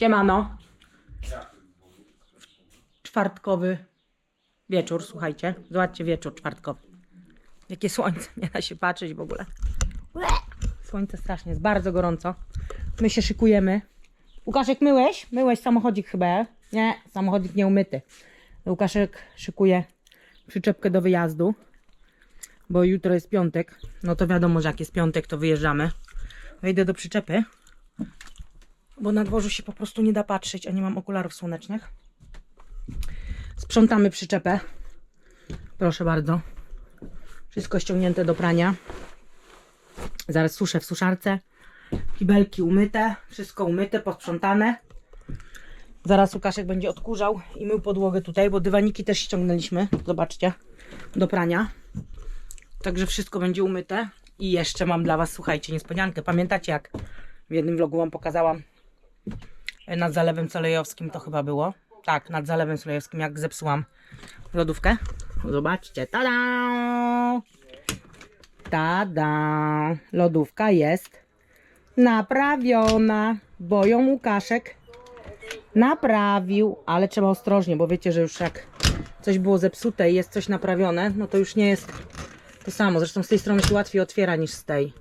Siemano. Czwartkowy wieczór, słuchajcie. Zobaczcie wieczór czwartkowy. Jakie słońce, nie da się patrzeć w ogóle. Słońce strasznie, jest bardzo gorąco. My się szykujemy. Łukaszek, myłeś? Myłeś samochodzik chyba, nie? Samochodzik nie umyty. Łukaszek szykuje przyczepkę do wyjazdu, bo jutro jest piątek. No to wiadomo, że jak jest piątek, to wyjeżdżamy. Wejdę do przyczepy, bo na dworzu się po prostu nie da patrzeć, a nie mam okularów słonecznych. Sprzątamy przyczepę. Proszę bardzo. Wszystko ściągnięte do prania. Zaraz suszę w suszarce. Kibelki umyte, wszystko umyte, posprzątane. Zaraz Łukaszek będzie odkurzał i mył podłogę tutaj, bo dywaniki też ściągnęliśmy, zobaczcie, do prania. Także wszystko będzie umyte. I jeszcze mam dla Was, słuchajcie, niespodziankę. Pamiętacie, jak w jednym vlogu Wam pokazałam nad Zalewem Solejowskim, to chyba było. Tak, nad Zalewem Solejowskim, jak zepsułam lodówkę. Zobaczcie, tada! Tada! Lodówka jest naprawiona, bo ją Łukaszek naprawił, ale trzeba ostrożnie, bo wiecie, że już jak coś było zepsute i jest coś naprawione, no to już nie jest to samo. Zresztą z tej strony się łatwiej otwiera niż z tej.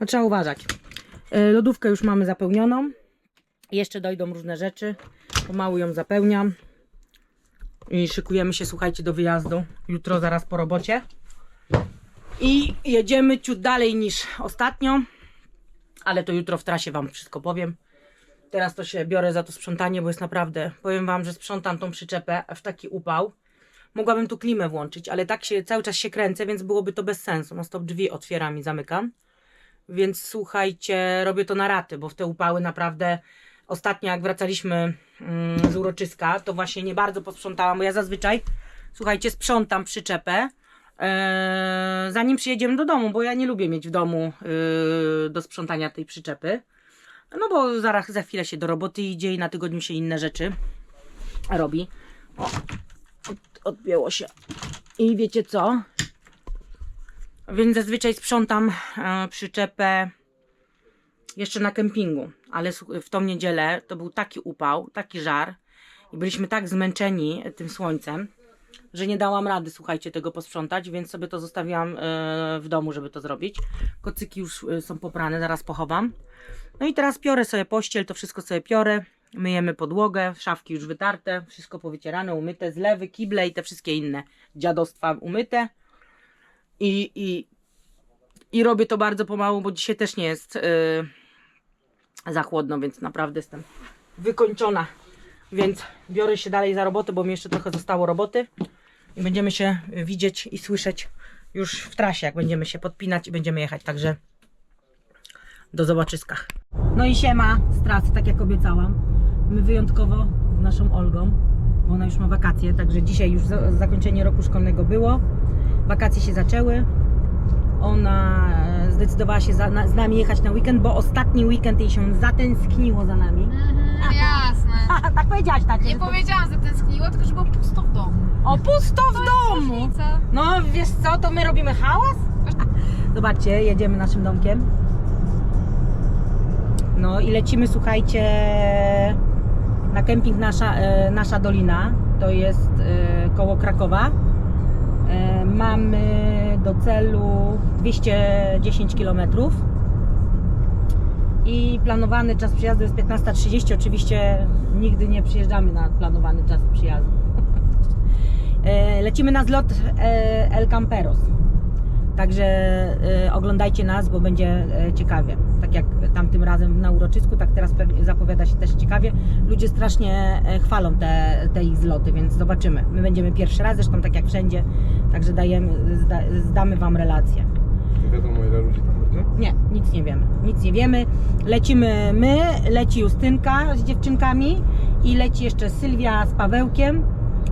No trzeba uważać. E, Lodówkę już mamy zapełnioną. Jeszcze dojdą różne rzeczy. Pomału ją zapełniam. I szykujemy się, słuchajcie, do wyjazdu. Jutro zaraz po robocie. I jedziemy ciut dalej niż ostatnio. Ale to jutro w trasie Wam wszystko powiem. Teraz to się biorę za to sprzątanie, bo jest naprawdę, powiem Wam, że sprzątam tą przyczepę w taki upał. Mogłabym tu klimę włączyć, ale tak się cały czas się kręcę, więc byłoby to bez sensu. No stop drzwi otwieram i zamykam. Więc słuchajcie, robię to na raty, bo w te upały naprawdę ostatnio jak wracaliśmy mm, z uroczyska, to właśnie nie bardzo posprzątałam, bo ja zazwyczaj, słuchajcie, sprzątam przyczepę, e, zanim przyjedziemy do domu, bo ja nie lubię mieć w domu e, do sprzątania tej przyczepy. No bo zaraz za chwilę się do roboty idzie i na tygodniu się inne rzeczy robi. O, od, odbiło się. I wiecie co? Więc zazwyczaj sprzątam e, przyczepę jeszcze na kempingu, ale w tą niedzielę to był taki upał, taki żar i byliśmy tak zmęczeni tym słońcem, że nie dałam rady, słuchajcie, tego posprzątać, więc sobie to zostawiłam e, w domu, żeby to zrobić. Kocyki już e, są poprane, zaraz pochowam. No i teraz piorę sobie pościel, to wszystko sobie piorę. Myjemy podłogę, szafki już wytarte, wszystko powycierane, umyte, zlewy, kible i te wszystkie inne dziadostwa umyte. I, i, i robię to bardzo pomału, bo dzisiaj też nie jest yy, za chłodno, więc naprawdę jestem wykończona. Więc biorę się dalej za robotę, bo mi jeszcze trochę zostało roboty. I będziemy się widzieć i słyszeć już w trasie, jak będziemy się podpinać i będziemy jechać. Także do zobaczyska. No i siema z trasy, tak jak obiecałam. My wyjątkowo z naszą Olgą, bo ona już ma wakacje, także dzisiaj już za, zakończenie roku szkolnego było. Wakacje się zaczęły. Ona zdecydowała się za, na, z nami jechać na weekend, bo ostatni weekend jej się zatęskniło za nami. Mhm, jasne. Tak powiedziałaś, tacie. Nie powiedziałam, że tęskniło, tylko że było pusto w domu. O, pusto w domu! Różnica. No wiesz co, to my robimy hałas? Zobaczcie, jedziemy naszym domkiem. No i lecimy, słuchajcie, na kemping Nasza, e, nasza Dolina. To jest e, koło Krakowa. E, mamy do celu 210 km. I planowany czas przyjazdu jest 15.30. Oczywiście nigdy nie przyjeżdżamy na planowany czas przyjazdu. E, Lecimy na zlot e, El Camperos. Także e, oglądajcie nas, bo będzie e, ciekawie. Tak jak tamtym razem na uroczysku, tak teraz zapowiada się też ciekawie. Ludzie strasznie e, chwalą te, te ich zloty, więc zobaczymy. My będziemy pierwszy raz, zresztą tak jak wszędzie, także dajemy, zda, zdamy Wam relację. Nie wiadomo ile ludzi tam będzie? Nie, nic nie wiemy. Nic nie wiemy. Lecimy my, leci Justynka z dziewczynkami i leci jeszcze Sylwia z Pawełkiem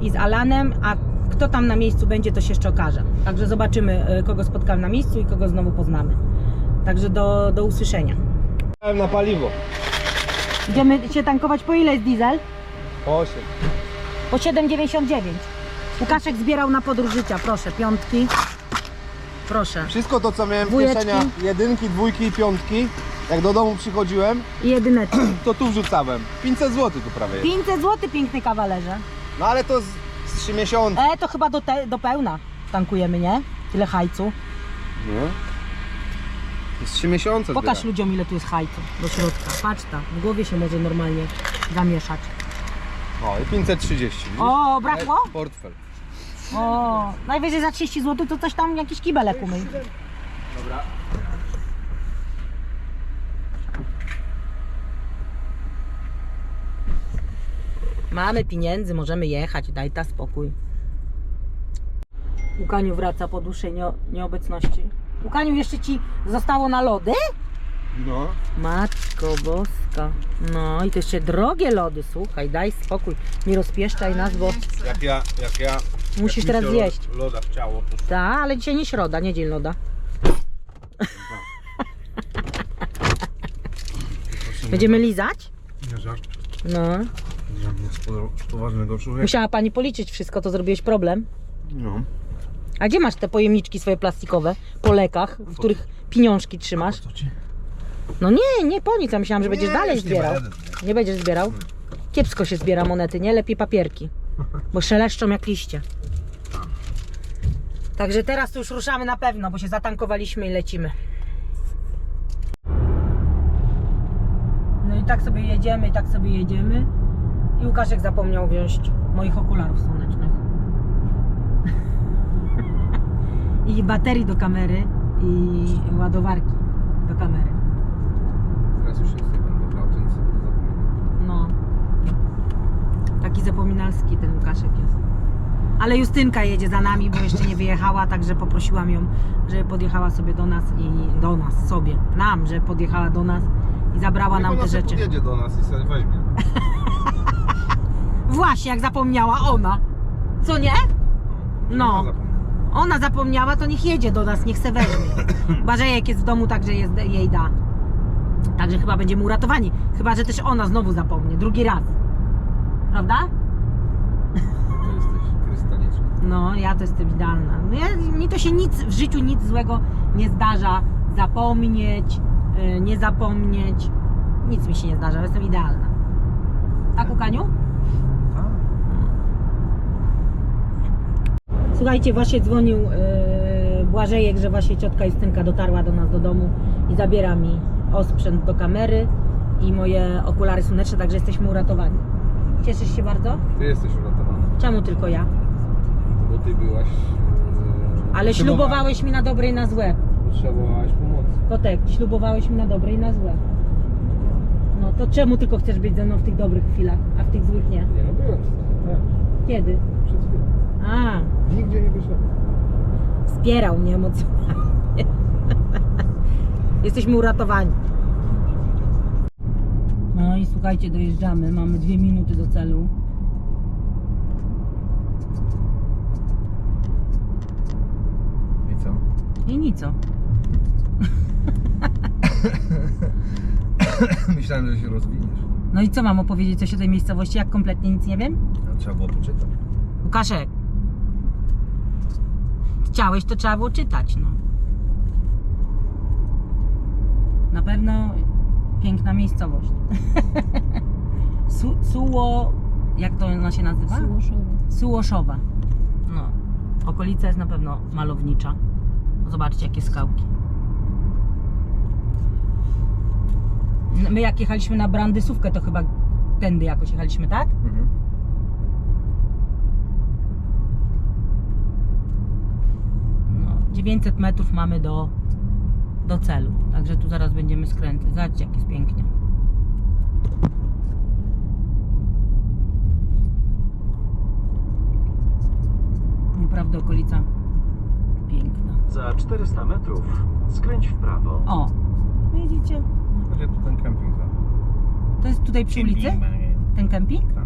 i z Alanem, a kto tam na miejscu będzie, to się jeszcze okaże. Także zobaczymy, y, kogo spotkamy na miejscu i kogo znowu poznamy. Także do, do usłyszenia. Na paliwo. Idziemy się tankować. Po ile jest diesel? 8. Po 7,99. Łukaszek zbierał na podróż życia. Proszę, piątki. Proszę. Wszystko to co miałem w Dwójeczki. kieszeniach, jedynki, dwójki i piątki, Jak do domu przychodziłem, I jedyneczki. to tu wrzucałem. 500 zł tu prawie jest. 500 zł, piękny kawalerze. No ale to z, 3 miesiące. E, to chyba do, te, do pełna tankujemy, nie? Tyle hajcu. No. Z 3 miesiące Pokaż zbiera. ludziom, ile tu jest hajcu do środka. Patrz ta, w głowie się może normalnie zamieszać. O, i 530. widzisz? O, brakło? E, Portfel. O, najwyżej za 30 zł to coś tam, jakiś kibelek umyj. Dobra. Mamy pieniędzy, możemy jechać, daj ta spokój. Łukaniu wraca po dłuższej nie, nieobecności. Łukaniu, jeszcze ci zostało na lody? No. Matko boska. No i to jeszcze drogie lody, słuchaj, daj spokój. Nie rozpieszczaj nas, bo... Jak ja, jak ja... Musisz jak mi teraz się zjeść. Loda w ciało, to Ta, ale dzisiaj nie środa, nie dzień loda. Będziemy lizać? Nie żart. No. Poważnego człowieka. Musiała pani policzyć wszystko, to zrobiłeś problem. No. A gdzie masz te pojemniczki swoje plastikowe po lekach, w których pieniążki trzymasz? Co ci? No nie, nie po nic, ja myślałam, że będziesz Nie, dalej już nie zbierał. będę. Nie będziesz zbierał? Kiepsko się zbiera monety, nie? Lepiej papierki. Bo szeleszczą jak liście. Także teraz to już ruszamy na pewno, bo się zatankowaliśmy i lecimy. No i tak sobie jedziemy, i tak sobie jedziemy. I Łukaszek zapomniał wziąć moich okularów słonecznych. I baterii do kamery, i ładowarki do kamery. Teraz już nic nie będę brał, to nic nie będę zapominał. No. Taki zapominalski ten Łukaszek jest. Ale Justynka jedzie za nami, bo jeszcze nie wyjechała, także poprosiłam ją, żeby podjechała sobie do nas i do nas, sobie, nam, że podjechała do nas i zabrała nam te rzeczy. podjedzie do nas i sobie weźmie. Właśnie, jak zapomniała ona. Co nie? No. Ona zapomniała. To niech jedzie do nas, niech se weźmie. Błażejek jest w domu, także jest, jej da. Także chyba będziemy uratowani. Chyba, że też ona znowu zapomnie, drugi raz. Prawda? To jesteś krystaliczny. No, ja to jestem idealna. No Ja, mi to się nic w życiu nic złego nie zdarza. Zapomnieć, y, nie zapomnieć. Nic mi się nie zdarza, jestem idealna. Tak, Łukaniu? Tak. Słuchajcie, właśnie dzwonił yy, Błażejek, że właśnie ciotka Justynka dotarła do nas do domu i zabiera mi osprzęt do kamery i moje okulary słoneczne, także jesteśmy uratowani. Cieszysz się bardzo? Ty jesteś uratowany. Czemu tylko ja? Bo ty byłaś... e, Ale ślubowałeś mi na dobre i na złe. Potrzebowałaś pomocy. Kotek, ślubowałeś mi na dobre i na złe. No to czemu tylko chcesz być ze mną w tych dobrych chwilach, a w tych złych nie? Nie no, byłem z tobą. Tak. Kiedy? Przed chwilą. A, Nigdzie nie wyszedłem. wspierał mnie emocjonalnie. Jesteśmy uratowani. No i słuchajcie, dojeżdżamy. Mamy dwie minuty do celu. I co? I nic. o. Myślałem, że się rozwiniesz. No i co mam opowiedzieć coś o tej miejscowości, jak kompletnie nic nie wiem? A trzeba było poczytać. Łukaszek. Chciałeś, to trzeba było czytać, no. Na pewno piękna miejscowość. Su, Suło... Jak to ona się nazywa? Sułoszowa. No. Okolica jest na pewno malownicza. Zobaczcie, jakie skałki. My jak jechaliśmy na Brandysówkę, to chyba tędy jakoś jechaliśmy, tak? Mhm. No, 900 metrów mamy do, do celu. Także tu zaraz będziemy skręty. Zobaczcie, jak jest pięknie. Naprawdę okolica piękna. Za 400 metrów skręć w prawo. O, widzicie? Będzie tu ten kemping za. To jest tutaj przy ulicy? Ten kemping? Tak.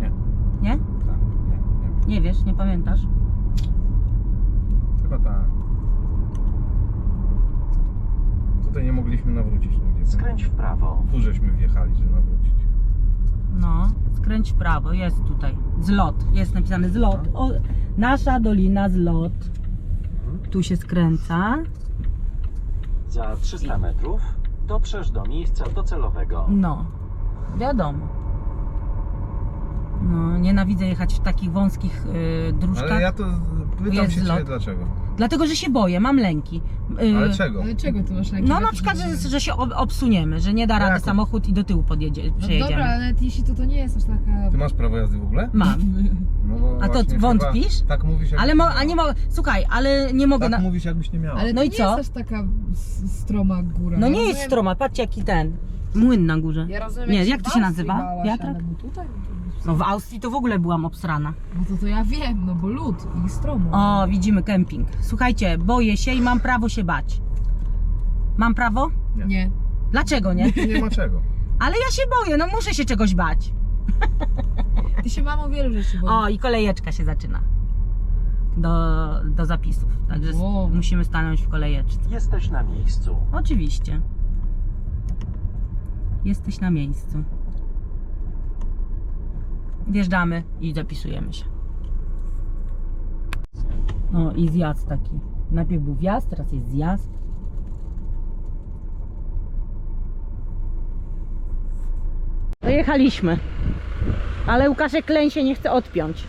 Nie, Nie? tak, nie, nie. Nie wiesz, nie pamiętasz? Chyba tak. Tutaj nie mogliśmy nawrócić nigdzie. Skręć w prawo. Tu żeśmy wjechali, żeby nawrócić. No, skręć w prawo, jest tutaj. Zlot, jest napisany zlot. O, nasza dolina zlot. Tu się skręca. Za 300 metrów dotrzesz do miejsca docelowego. No, wiadomo. No, nienawidzę jechać w takich wąskich y, dróżkach. Ale ja to pytam Jest się ciebie dlaczego. Dlatego, że się boję, mam lęki. Y, Ale czego? Ale czego ty masz leki? No na przykład, że, że się ob- obsuniemy, że nie da rady samochód i do tyłu podjedzie, No przejedziemy. dobra, ale jeśli to, to nie jest aż taka... Ty masz prawo jazdy w ogóle? Mam. No bo A to właśnie wątpisz? Chyba, tak mówisz jak Ale mo- a nie mogę, słuchaj, ale nie mogę Tak na... mówisz jakbyś nie miała. Ale No to i nie co? jest aż taka s- stroma góra. No Ja nie jest rozumiem- stroma, patrzcie jaki ten. Młyn na górze. Ja rozumiem, Nie, jak to się nazywa? Wiatrak? bo tutaj, no w Austrii to w ogóle byłam obsrana. No to, to ja wiem, no bo lód i stromo. O, widzimy kemping. Słuchajcie, boję się i mam prawo się bać. Mam prawo? Nie. Dlaczego nie? Nie ma czego. Ale ja się boję, no muszę się czegoś bać. Ty się mamo wielu rzeczy boisz. O, i kolejeczka się zaczyna. Do, do zapisów. Także s- Wow. musimy stanąć w kolejeczce. Jesteś na miejscu. Oczywiście. Jesteś na miejscu. Wjeżdżamy i zapisujemy się. No i zjazd taki. Najpierw był wjazd, teraz jest zjazd. Dojechaliśmy. Ale Łukaszek Kleń się nie chce odpiąć.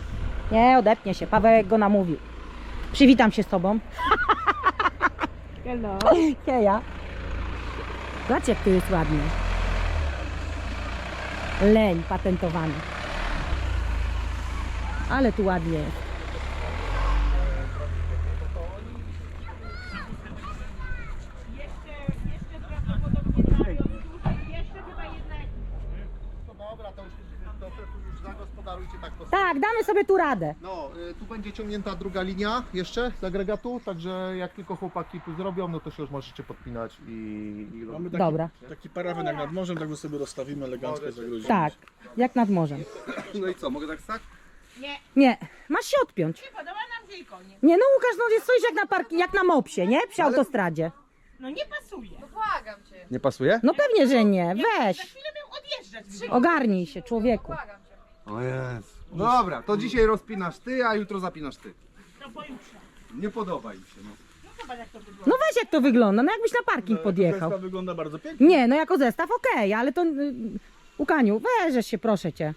Nie, odepnie się. Paweł go namówił. Przywitam się z tobą. Hello. Heja. Zobaczcie, jak tu jest ładnie. Leń patentowany. Ale tu ładnie jest. Tak po Tak, damy sobie tu radę. No, y, tu będzie ciągnięta druga linia jeszcze z agregatu, także jak tylko chłopaki tu zrobią, no to się już możecie podpinać i, i Mamy taki, Dobra. taki parawan jak nad morzem, tak go sobie rozstawimy elegancko. Tak, jak nad morzem. No i co, mogę tak stać? Nie, masz się odpiąć. Nie, no Łukasz, no jest coś jak na parki, jak na mopsie, nie? Przy autostradzie. Błagam cię. Nie pasuje? No pewnie, że nie. Weź. Ogarnij się, człowieku. Błagam cię. O jest. Dobra, to dzisiaj rozpinasz ty, a jutro zapinasz ty. Nie podoba im się. No. No weź jak to wygląda, no jakbyś na parking podjechał. To wygląda bardzo pięknie. Nie, no jako zestaw okej, ale to... y, Łukaniu, weźesz się, proszę cię.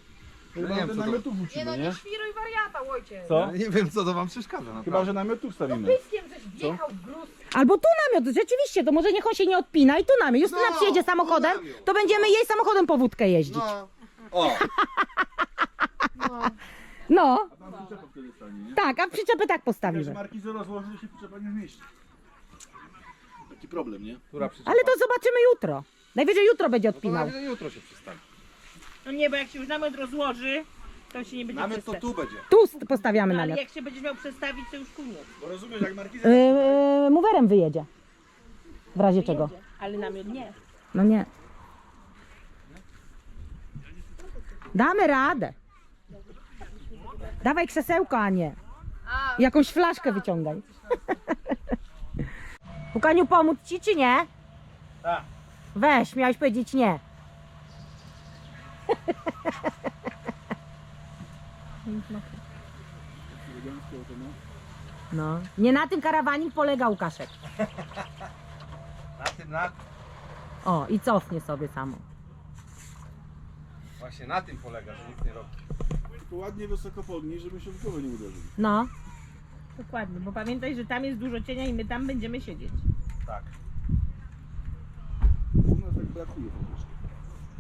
Chyba, nie wiem, że co to- namiotów Nie no, nie? nie świruj wariata, ojciec. Co? Nie wiem co to wam przeszkadza Chyba, naprawdę. że namiotów stawimy. Pyskiem coś wjechał w gruz. Albo tu namiot, rzeczywiście, to może niech on się nie odpina i tu namiot. Justyna No, przyjedzie tu samochodem, namiot. to będziemy jej samochodem po wódkę jeździć. No, O, No, Tam przyczepę wtedy stanie, nie? tak, a przyczepy tak Wiesz, postawimy. marki zero złoży, że się przyczepa nie zmieści. Taki problem, nie? która przyczepa? Ale to zobaczymy jutro. Najwyżej jutro będzie No to odpinał. nawet jutro się przystawi. No nie, bo jak się już namiot rozłoży, to się nie będzie Namiot to przestawiać. tu będzie. Tu st- postawiamy No, ale namiot. jak się będziesz miał przestawić, to już koniec. Bo rozumiesz, jak marki Yy, mowerem wyjedzie. W razie czego. Ale namiot nie. No nie. Damy radę. Dawaj krzesełko, a nie. Jakąś flaszkę wyciągaj. Łukaniu, pomóc ci czy nie? Tak. Weź, miałeś powiedzieć nie. No. Nie na tym karawanik polega Łukaszek. Na tym, na... O, i cofnie sobie samo. Właśnie na tym polega, że nic nie robi. Tylko ładnie wysoko podnieść, żeby się w głowę nie uderzył. No. Dokładnie, bo pamiętaj, że tam jest dużo cienia i my tam będziemy siedzieć. Tak. U nas tak brakuje troszeczkę.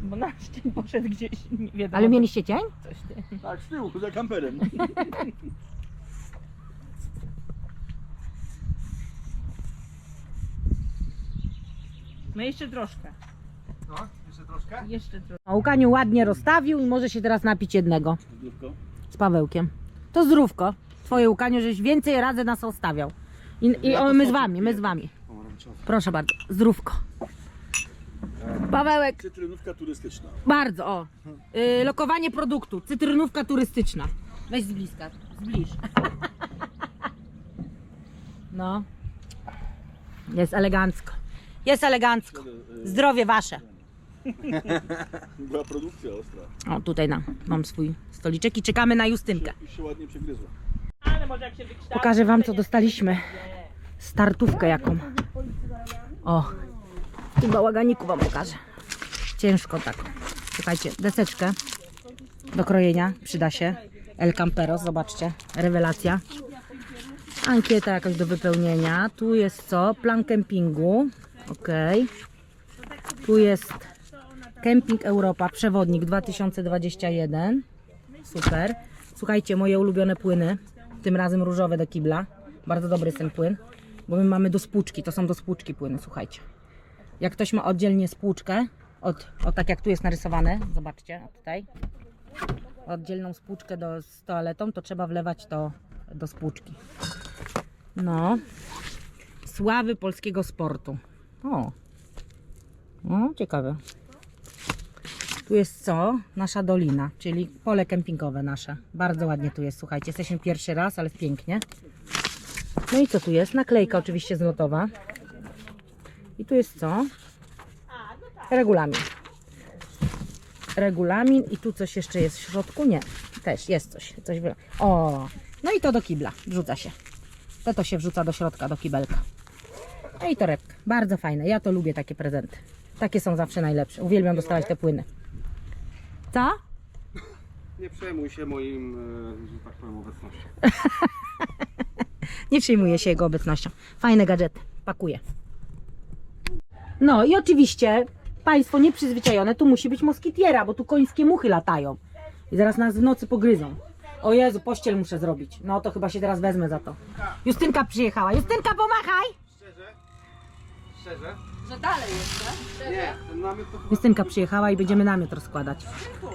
Bo nasz cień poszedł gdzieś, nie wiadomo. Ale mieliście cień? coś ty. Tak, z tyłu, za kamperem. No jeszcze troszkę. No, jeszcze troszkę? Jeszcze troszkę. A Łukaniu ładnie rozstawił i może się teraz napić jednego Zdrówko. z Pawełkiem. To zdrówko. Twoje Łukaniu, żeś więcej razy nas ostawiał. I, i Ja o, my z soczek wami, my piję. z wami. Pomarańczowy. Proszę bardzo, zdrówko. Pawełek, Cytrynówka turystyczna. bardzo, o. Y, lokowanie produktu, cytrynówka turystyczna. Weź z bliska, zbliż. No. Jest elegancko. Jest elegancko. Zdrowie wasze. Była produkcja ostra. O, tutaj na, mam swój stoliczek i czekamy na Justynkę. I się ładnie przegryzła. Ale może jak się wykształci... Pokażę wam, co dostaliśmy. Startówkę jaką. O. tym bałaganiku wam pokażę. Ciężko tak. Słuchajcie, deseczkę do krojenia przyda się. El Camperos, zobaczcie, rewelacja. Ankieta jakaś do wypełnienia. Tu jest co? Plan kempingu. Ok. Tu jest Kemping Europa, przewodnik 2021. Super. Słuchajcie, moje ulubione płyny. Tym razem różowe do kibla. Bardzo dobry jest ten płyn, bo my mamy do spłuczki. To są do spłuczki płyny, słuchajcie. Jak ktoś ma oddzielnie spłuczkę, od, o tak jak tu jest narysowane, zobaczcie, tutaj, oddzielną spłuczkę do, z toaletą, to trzeba wlewać to do spłuczki. No. Sławy polskiego sportu. O. O, ciekawe. Tu jest co? Nasza dolina, czyli pole kempingowe nasze. Bardzo ładnie tu jest, słuchajcie. Jesteśmy pierwszy raz, ale pięknie. No i co tu jest? Naklejka oczywiście zlotowa. I tu jest co? Regulamin. Regulamin i tu coś jeszcze jest w środku? Nie. Też jest coś. coś wy... O! No i to do kibla. Wrzuca się. To to się wrzuca do środka, do kibelka. No i torebka. Bardzo fajne. Ja to lubię takie prezenty. Takie są zawsze najlepsze. Uwielbiam dostawać te płyny. Co? Nie przejmuj się moim, e, że tak powiem, obecnością. Nie przejmuję się jego obecnością. Fajne gadżety. Pakuję. No i oczywiście państwo nieprzyzwyczajone, tu musi być moskitiera, bo tu końskie muchy latają. I zaraz nas w nocy pogryzą. O Jezu, pościel muszę zrobić. No to chyba się teraz wezmę za to. Justynka przyjechała. Justynka, pomachaj! Szczerze? Szczerze? Że dalej jeszcze? Nie, ten namiot to Justynka przyjechała i będziemy namiot rozkładać.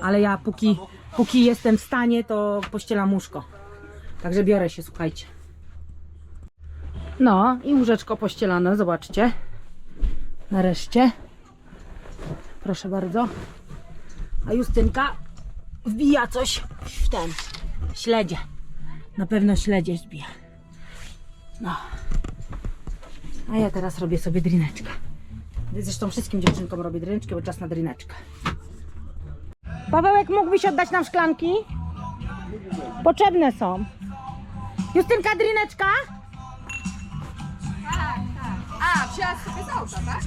Ale ja póki, póki jestem w stanie, to pościelam łóżko. Także biorę się, słuchajcie. No i łóżeczko pościelane, zobaczcie. Nareszcie. Proszę bardzo. A Justynka wbija coś w ten śledzie. Na pewno śledzie zbija. No. A ja teraz robię sobie drineczkę. Zresztą wszystkim dziewczynkom robię dryneczkę, bo czas na dryneczkę. Pawełek, mógłbyś oddać nam szklanki? Potrzebne są. Justynka, dryneczka? Wzięłaś sobie z auta, tak?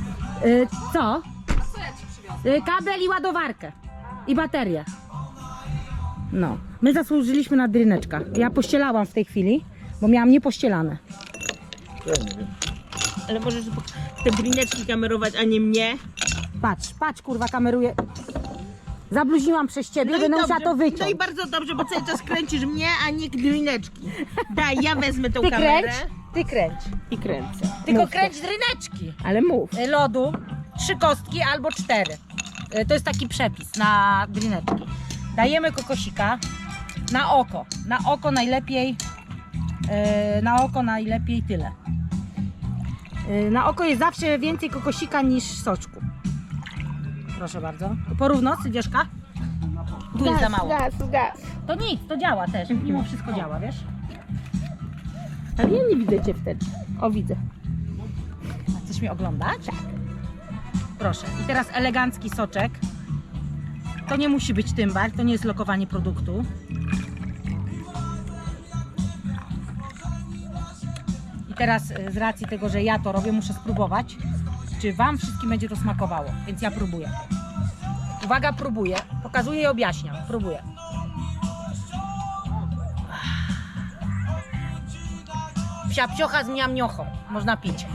Y, co? A co ja ci przywiozę? Y, kabel i ładowarkę. I baterię. No. My zasłużyliśmy na dryneczka. Ja pościelałam w tej chwili, bo miałam niepościelane. Ale możesz te drineczki kamerować, a nie mnie. Patrz, patrz, kurwa, kameruję. Zabluźniłam przez ciebie, będę musiała to no i wyciąć. bardzo dobrze, bo cały czas kręcisz mnie, a nie drineczki. Daj, ja wezmę tą Ty kamerę kręć, ty kręć. i kręcę. Tylko Mów to. kręć dryneczki. Ale mów. Y, lodu, trzy kostki albo cztery. Y, To jest taki przepis na drineczki. Dajemy kokosika na oko. Na oko najlepiej, y, na oko najlepiej tyle. Na oko jest zawsze więcej kokosika niż soczku. Proszę bardzo. Porówno, Sylwieszka? Tu jest za mało. Gaz, gaz. To nic, to działa też. Mimo wszystko działa, wiesz? Ale ja nie widzę cię wtedy. O, widzę. A Chcesz mnie oglądać? Tak. Proszę. I teraz elegancki soczek. To nie musi być tymbar, to nie jest lokowanie produktu. I teraz y, z racji tego, że ja to robię, muszę spróbować, czy Wam wszystkim będzie to smakowało. Więc ja próbuję. Uwaga, próbuję. Pokazuję i objaśniam. Próbuję. Psia psiocha z miamniochą. Można pić.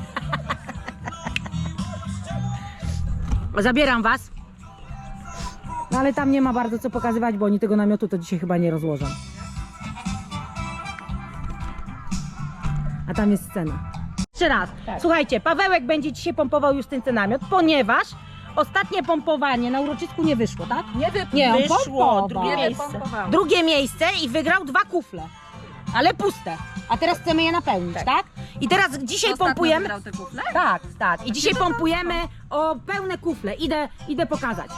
Zabieram was. No ale tam nie ma bardzo co pokazywać, bo oni tego namiotu to dzisiaj chyba nie rozłożą. A tam jest scena. Jeszcze raz. Słuchajcie, Pawełek będzie dzisiaj pompował Justynce namiot, ponieważ ostatnie pompowanie na uroczysku nie wyszło, tak? Nie, wy... nie on Wyszło, pompował. drugie miejsce. Drugie miejsce i wygrał dwa kufle. Ale puste. A teraz chcemy je napełnić, tak? I teraz dzisiaj pompujemy. wygrał te kufle? Tak, tak. I dzisiaj pompujemy o pełne kufle. Idę, idę pokazać.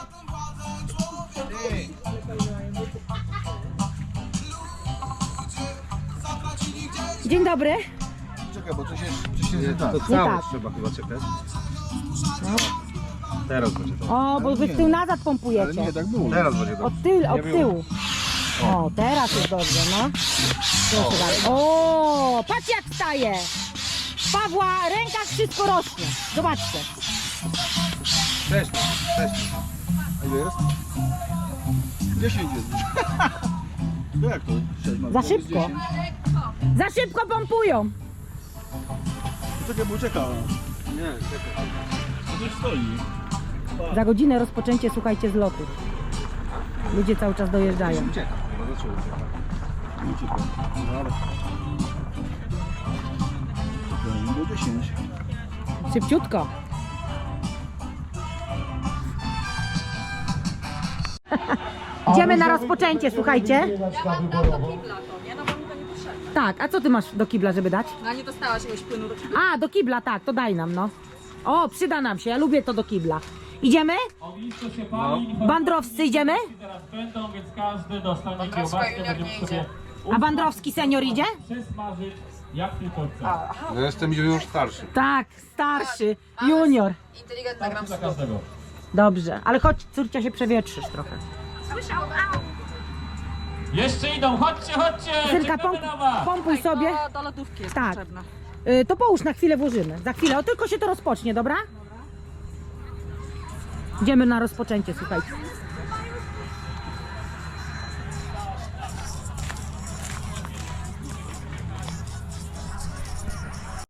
Dzień dobry. Czekaj, bo coś jest, coś jest Nie, tak. to całość tak. trzeba chyba czekać. Teraz będzie to. O, bo wy w tył nazad Ale pompujecie. nie, tak było. Teraz będzie to. Od, tył, od tyłu. O, teraz jest dobrze, no. Proszę bardzo. O, patrz jak staje. Pawła, rękach wszystko rośnie. Zobaczcie. Wcześniej, wcześniej. A ile jest? 10 jest. No jak to? 6 mam. Za szybko. 10. Za szybko pompują. Czekaj, bo ucieka. Nie, czekaj. To już stoi. Za godzinę rozpoczęcie, słuchajcie, z lotu. Ludzie cały czas dojeżdżają. Ucieka, chyba zaczęło uciekać. Ucieka. No ale... No, do 10. Szybciutko. Idziemy na rozpoczęcie, słuchajcie. Ja mam dam do kibla to, nie? No bo mi to nie potrzebne. Tak, a co ty masz do kibla, żeby dać? No, A nie dostałaś jakiegoś płynu do kibla? A, do kibla, tak, to daj nam, no. O, przyda nam się, ja lubię to do kibla. Idziemy? Ognisko się pali, Bandrowscy idziemy? teraz będą, więc każdy dostanie kiełbaskę, junior będziemy nie sobie A Bandrowski senior idzie? przesmażyć jak tylko chce. No jestem już starszy. Tak, starszy, junior. Inteligentna gram Dla każdego. Dobrze, ale chodź, córcia się przewietrzysz trochę. Jeszcze idą, chodźcie, chodźcie! Cyrka, czekamy pomp, na was! pompuj sobie. Do, do lodówki jest Tak. potrzebna. Y, to połóż na chwilę, włożymy. Za chwilę, o tylko się to rozpocznie, dobra? Idziemy na rozpoczęcie, słuchajcie.